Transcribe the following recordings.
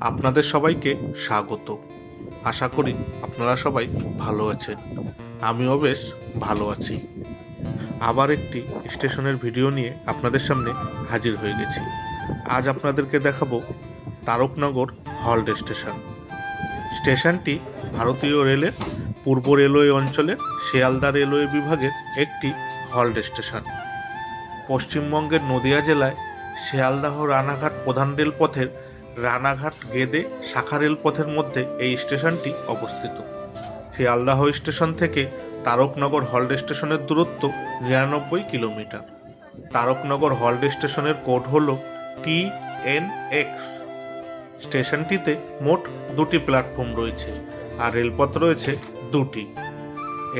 আপনাদের সবাইকে স্বাগত। আশা করি আপনারা সবাই ভালো আছেন। আমিও বেশ ভালো আছি। আবার একটি স্টেশনের ভিডিও নিয়ে আপনাদের সামনে হাজির হয়ে গেছি। আজ আপনাদেরকে দেখাবো তারকনগর হল্ট স্টেশন। স্টেশনটি ভারতীয় রেলের পূর্ব রেলওয়ে অঞ্চলের শিয়ালদা রেলওয়ে বিভাগের একটি হল্ট স্টেশন। পশ্চিমবঙ্গের নদিয়া জেলায় শিয়ালদাহ রানাঘাট প্রধান রেলপথের রানাঘাট, গেদে, শাখা রেলপথের মধ্যে এই স্টেশনটি অবস্থিত। শিয়ালদাহ স্টেশন থেকে তারকনগর হল্ট স্টেশনের দূরত্ব নিরানব্বই কিলোমিটার। তারকনগর হল্ট স্টেশনের কোড হল টি এন এক্স। স্টেশনটিতে মোট দুটি প্ল্যাটফর্ম রয়েছে আর রেলপথ রয়েছে দুটি।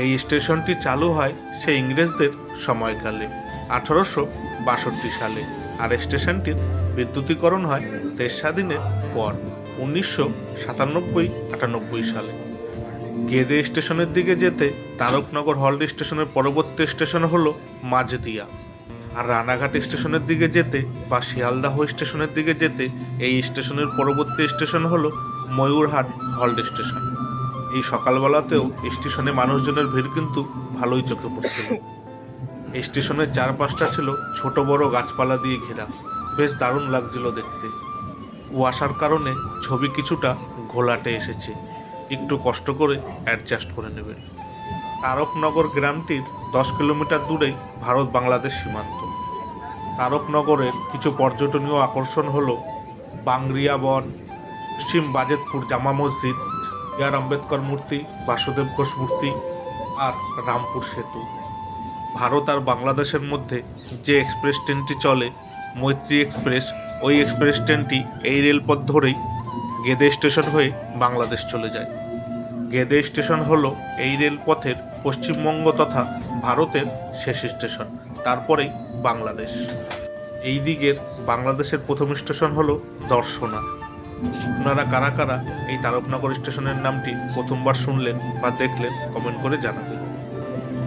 এই স্টেশনটি চালু হয় সে ইংরেজদের সময়কালে, আঠারোশো বাষট্টি সালে, আর স্টেশনটির বিদ্যুতীকরণ হয় দেশ স্বাধীনের পর উনিশশো সাতানব্বই আটানব্বই সালে। গেদে স্টেশনের দিকে যেতে তারকনগর হল্ট স্টেশনের পরবর্তী স্টেশন হলো মাঝদিয়া আর রানাঘাট স্টেশনের দিকে যেতে বা শিয়ালদাহ স্টেশনের দিকে যেতে এই স্টেশনের পরবর্তী স্টেশন হলো ময়ূরহাট হল্ট স্টেশন। এই সকালবেলাতেও স্টেশনে মানুষজনের ভিড় কিন্তু ভালোই চোখে পড়ছিল। স্টেশনের চারপাশটা ছিল ছোট বড় গাছপালা দিয়ে ঘেরা। বেশ দারুণ লাগছিল দেখতে। কুয়াশার কারণে ছবি কিছুটা ঘোলাটে এসেছে। একটু কষ্ট করে অ্যাডজাস্ট করে নেবেন। তারকনগর গ্রামটির দশ কিলোমিটার দূরেই ভারত বাংলাদেশ সীমান্ত। তারকনগরের কিছু পর্যটনীয় আকর্ষণ হলো বাংরিয়া বন পশ্চিম বাজেতপুর জামা মসজিদ আর আম্বেদকর মূর্তি, বাসুদেব ঘোষ মূর্তি আর রামপুর সেতু। ভারত আর বাংলাদেশের মধ্যে যে এক্সপ্রেস ট্রেনটি চলে মৈত্রী এক্সপ্রেস, ওই এক্সপ্রেস ট্রেনটি এই রেলপথ ধরেই গেদে স্টেশন হয়ে বাংলাদেশ চলে যায়। গেদে স্টেশন হল এই রেলপথের পশ্চিমবঙ্গ তথা ভারতের শেষ স্টেশন, তারপরেই বাংলাদেশ। এই দিকের বাংলাদেশের প্রথম স্টেশন হলো দর্শনা। আপনারা কারা কারা এই তারকনগর স্টেশনের নামটি প্রথমবার শুনলেন বা দেখলেন, কমেন্ট করে জানাবেন।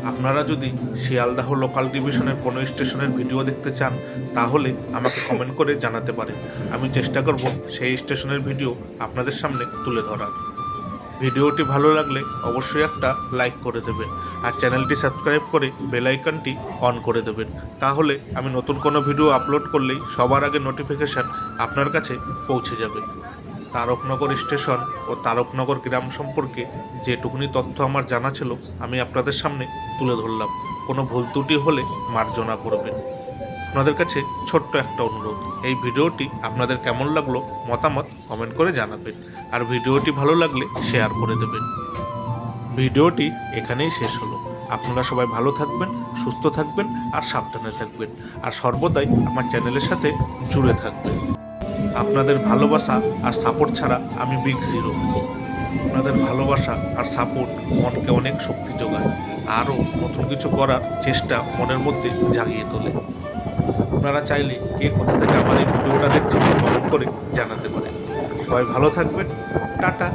আপনারা যদি শিয়ালদাহ লোকাল ডিভিশনের কোনো স্টেশনের ভিডিও দেখতে চান, তাহলে আমাকে কমেন্ট করে জানাতে পারেন। আমি চেষ্টা করব সেই স্টেশনের ভিডিও আপনাদের সামনে তুলে ধরার। ভিডিওটি ভালো লাগলে অবশ্যই একটা লাইক করে দেবেন আর চ্যানেলটি সাবস্ক্রাইব করে বেল আইকনটি অন করে দেবেন। তাহলে আমি নতুন কোনো ভিডিও আপলোড করলেই সবার আগে নোটিফিকেশান আপনার কাছে পৌঁছে যাবে। তারকনগর স্টেশন ও তারকনগর গ্রাম সম্পর্কে যেটুকুনি তথ্য আমার জানা ছিল, আমি আপনাদের সামনে তুলে ধরলাম। কোনো ভুল ত্রুটি হলে মার্জনা করবেন। আপনাদের কাছে ছোট্ট একটা অনুরোধ, এই ভিডিওটি আপনাদের কেমন লাগল মতামত কমেন্ট করে জানাবেন, আর ভিডিওটি ভালো লাগলে শেয়ার করে দেবেন। ভিডিওটি এখানেই শেষ হলো। আপনারা সবাই ভালো থাকবেন, সুস্থ থাকবেন, আর সাবধানে থাকবেন, আর সর্বদাই আমার চ্যানেলের সাথে জুড়ে থাকবেন। আপনাদের ভালোবাসা আর সাপোর্ট ছাড়া আমি বিগ জিরো আপনাদের ভালোবাসা আর সাপোর্ট মনকে অনেক শক্তি যোগায়। আরও নতুন কিছু করার চেষ্টা মনের মধ্যে জাগিয়ে তোলে। আপনারা চাইলে কে কোথা থেকে আমার এই ভিডিওটা দেখছেন, কমেন্ট করে জানাতে পারেন। সবাই ভালো থাকবেন। টাটা।